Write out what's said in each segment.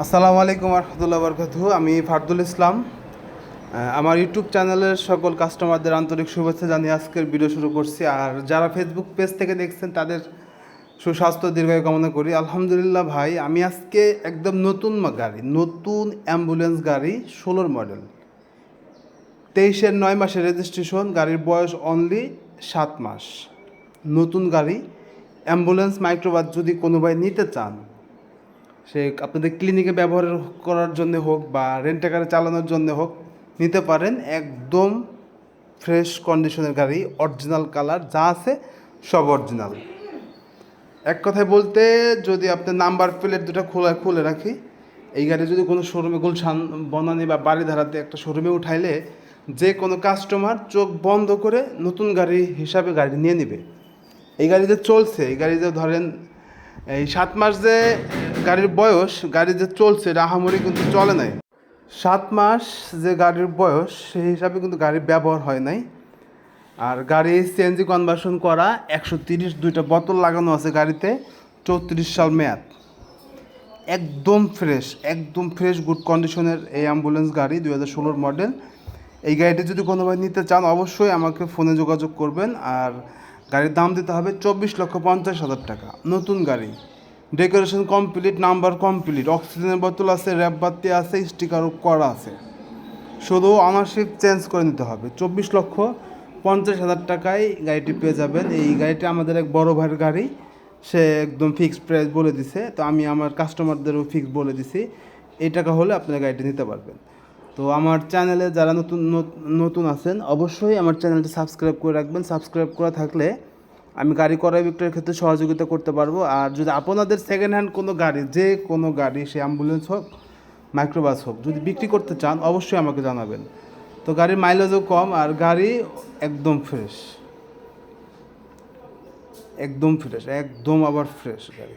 আসসালামু আলাইকুম রহমতুল্লাহ বরকাতু আমি ফারদুল ইসলাম। আমার ইউটিউব চ্যানেলের সকল কাস্টমারদের আন্তরিক শুভেচ্ছা জানিয়ে আজকের ভিডিও শুরু করছি। আর যারা ফেসবুক পেজ থেকে দেখছেন, তাদের সুস্বাস্থ্য দীর্ঘায়ু কামনা করি। আলহামদুলিল্লাহ ভাই, আমি আজকে একদম নতুন গাড়ি, নতুন অ্যাম্বুলেন্স গাড়ি, ষোলোর মডেল। তেইশের নয় মাসের রেজিস্ট্রেশন গাড়ির বয়স অনলি সাত মাস। নতুন গাড়ি, অ্যাম্বুলেন্স, মাইক্রোবাস যদি কোনো ভাই নিতে চান সে আপনাদের ক্লিনিকে ব্যবহার করার জন্য হোক বা রেন্টাকারে চালানোর জন্য হোক, নিতে পারেন একদম ফ্রেশ কন্ডিশনের গাড়ি অরিজিনাল কালার যা আছে সব অরিজিনাল এক কথায় বলতে, যদি আপনার নাম্বার প্লেট দুটো খোলা, খুলে রাখি, এই গাড়ি যদি কোনো শোরুমে গুলশান, বনানি বা বাড়ি ধারাতে একটা শোরুমে উঠাইলে, যে কোনো কাস্টমার চোখ বন্ধ করে নতুন গাড়ি হিসাবে গাড়ি নিয়ে নেবে। এই গাড়ি যে চলছে, এই গাড়ি যে ধরেন এই সাত মাস যে গাড়ির বয়স, গাড়ি যে চলছে এটা আহামরি কিন্তু চলে নাই। সাত মাস যে গাড়ির বয়স, সেই হিসাবে কিন্তু গাড়ির ব্যবহার হয় নাই। আর গাড়ি সিএনজি কনভার্সন করা একশো তিরিশ দুইটা বোতল লাগানো আছে গাড়িতে, চৌত্রিশ সাল মেয়াদ। একদম ফ্রেশ একদম ফ্রেশ গুড কন্ডিশনের এই অ্যাম্বুলেন্স গাড়ি, দুই হাজার ষোলোর মডেল এই গাড়িটি যদি কোনো ভাই নিতে চান, অবশ্যই আমাকে ফোনে যোগাযোগ করবেন। আর গাড়ির দাম দিতে হবে চব্বিশ লক্ষ পঞ্চাশ হাজার টাকা। নতুন গাড়ি। ডেকোরেশন কমপ্লিট, নাম্বার কমপ্লিট, অক্সিজেনের বোতল আছে, র্যাপ বাতি আছে স্টিকারও করা আছে। শুধু আমার অনারশিপ চেঞ্জ করে নিতে হবে। চব্বিশ লক্ষ পঞ্চাশ হাজার টাকায় গাড়িটি পেয়ে যাবেন। এই গাড়িটি আমাদের এক বড় ভাইয়ের গাড়ি। সে একদম ফিক্সড প্রাইস বলে দিছে। তো আমি আমার কাস্টমারদেরও ফিক্স বলে দিছি। এই টাকা হলে আপনারা গাড়িটি নিতে পারবেন। তো আমার চ্যানেলে যারা নতুন নতুন আছেন, অবশ্যই আমার চ্যানেলটি সাবস্ক্রাইব করে রাখবেন। সাবস্ক্রাইব করা থাকলে আমি গাড়ি ক্রয় বিক্রয়ের ক্ষেত্রে সহযোগিতা করতে পারব। আর যদি আপনাদের সেকেন্ড হ্যান্ড কোনো গাড়ি যে কোনো গাড়ি সে অ্যাম্বুলেন্স হোক মাইক্রোবাস হোক যদি বিক্রি করতে চান অবশ্যই আমাকে জানাবেন। তো গাড়ির মাইলেজও কম আর গাড়ি একদম ফ্রেশ একদম ফ্রেশ একদম আবার ফ্রেশ গাড়ি।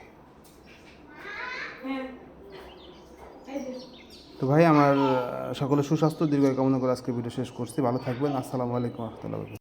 তো ভাই আমার আহ, সকলের সুস্বাস্থ্য দীর্ঘ কামনা করে আজকে ভিডিও শেষ করছি। ভালো থাকবেন। আসসালামু আলাইকুম রহমতুল্লাহ।